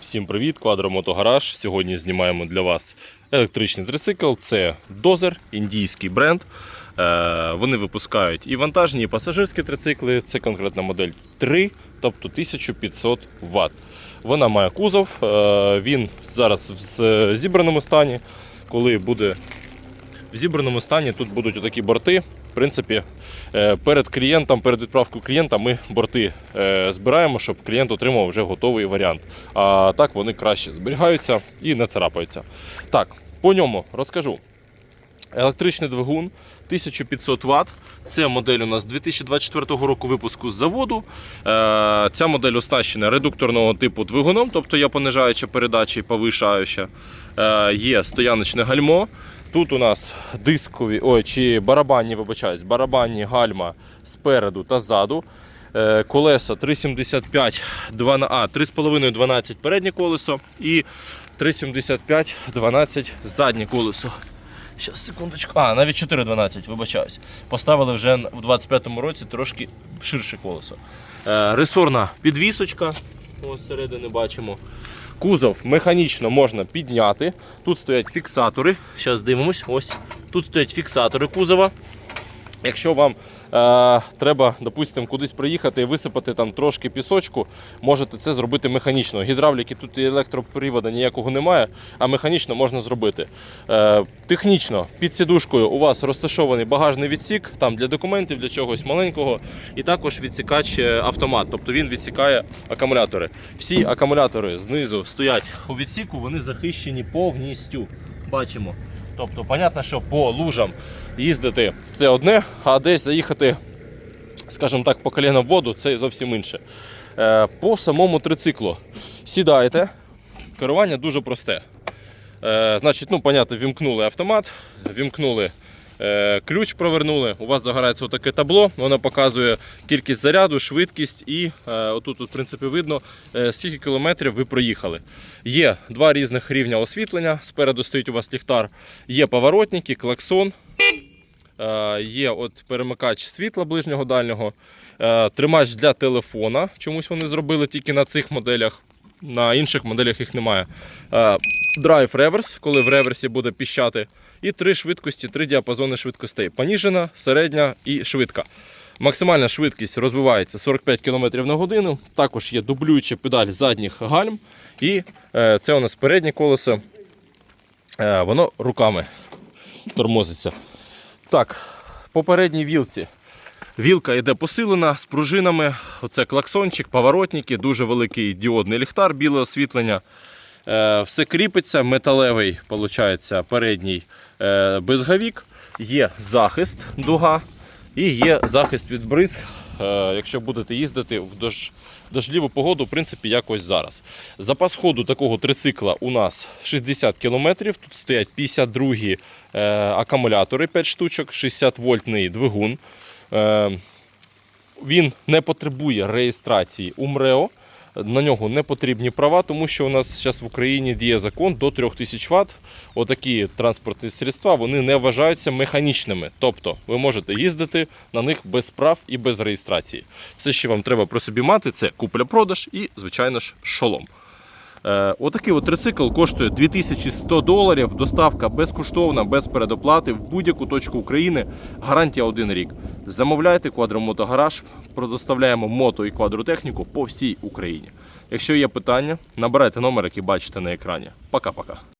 Всім привіт, Квадромотогараж. Сьогодні знімаємо для вас електричний трицикл. Це Дозер, індійський бренд. Е, Вони випускають і вантажні, і пасажирські трицикли. Це конкретна модель 3, тобто 1500 Вт. Вона має кузов. е, Він зараз в зібраному стані. Коли буде в зібраному стані, тут будуть отакі борти. В принципі, е, перед клієнтом, перед відправкою клієнта ми борти е, збираємо, щоб клієнт отримав вже готовий варіант. А так вони краще зберігаються і не царапаються. Так, по ньому розкажу. Електричний двигун 1500 Вт. Це модель у нас 2024 року випуску з заводу. Е, Ця модель оснащена редукторного типу двигуном, тобто є понижаюча передача і повишаюча. Е, Є стояночне гальмо. Тут у нас дискові, ой, чи барабанні, вибачаюсь, барабанні гальма спереду та ззаду. Е, Колеса 3,75, а, 3,5 12 переднє колесо і 3,75 12 заднє колесо. Щас, секундочку. А, навіть 4,12, вибачаюсь. Поставили вже в 25-му році трошки ширше колесо. Е, Ресурна підвісочка. Ось середини бачимо. Кузов механічно можна підняти. Тут стоять фіксатори. Зараз дивимось. Ось. Тут стоять фіксатори кузова. Якщо вам е, треба, допустимо, кудись приїхати і висипати там трошки пісочку, можете це зробити механічно. Гідравліки тут і електропривода ніякого немає, а механічно можна зробити. Е, технічно під сідушкою у вас розташований багажний відсік там для документів, для чогось маленького, і також відсікач е, автомат, тобто він відсікає акумулятори. Всі акумулятори знизу стоять у відсіку, вони захищені повністю. Бачимо. Тобто, понятно, що по лужам їздити це одне, а десь заїхати, скажімо так, по коліна в воду це зовсім інше. Е, По самому трициклу сідаєте. Керування дуже просте. Е, Значить, ну, понятно, вімкнули автомат, вімкнули ключ, провернули. У вас загорається отаке табло, воно показує кількість заряду, швидкість і е, отут, в принципі, видно, е, скільки кілометрів ви проїхали. Є два різних рівня освітлення. Спереду стоїть у вас ліхтар, є поворотники, клаксон. Е, Є от перемикач світла ближнього дальнього, е, тримач для телефона. Чомусь вони зробили тільки на цих моделях. На інших моделях їх немає. Драйв реверс, коли в реверсі буде піщати. І три швидкості, три діапазони швидкостей. Поніжена, середня і швидка. Максимальна швидкість розвивається 45 км на годину. Також є дублююча педаль задніх гальм. І е, це у нас переднє колесо. Е, воно руками тормозиться. Так, по передній вілці. Вілка йде посилена з пружинами. Оце клаксончик, поворотники, дуже великий діодний ліхтар, біле освітлення. Е, все кріпиться, металевий, виходить, передній е, безгавік. Є захист дуга і є захист від бризг, е, якщо будете їздити в дощ, дождливу погоду, в принципі, якось зараз. Запас ходу такого трицикла у нас 60 км. Тут стоять 52 е, акумулятори 5 штучок, 60 вольтний двигун. Він не потребує реєстрації у МРЕО. На нього не потрібні права, тому що у нас зараз в Україні діє закон до 3000 Вт. Отакі транспортні средства вони не вважаються механічними. Тобто ви можете їздити на них без прав і без реєстрації. Все, що вам треба про собі мати, це купля-продаж і, звичайно ж, шолом. Е, отакий от трицикл коштує 2100 доларів. Доставка безкоштовна, без передоплати в будь-яку точку України. Гарантія один рік. Замовляйте квадромотогараж, продоставляємо мото і квадротехніку по всій Україні. Якщо є питання, набирайте номер, який бачите на екрані. Пока-пока.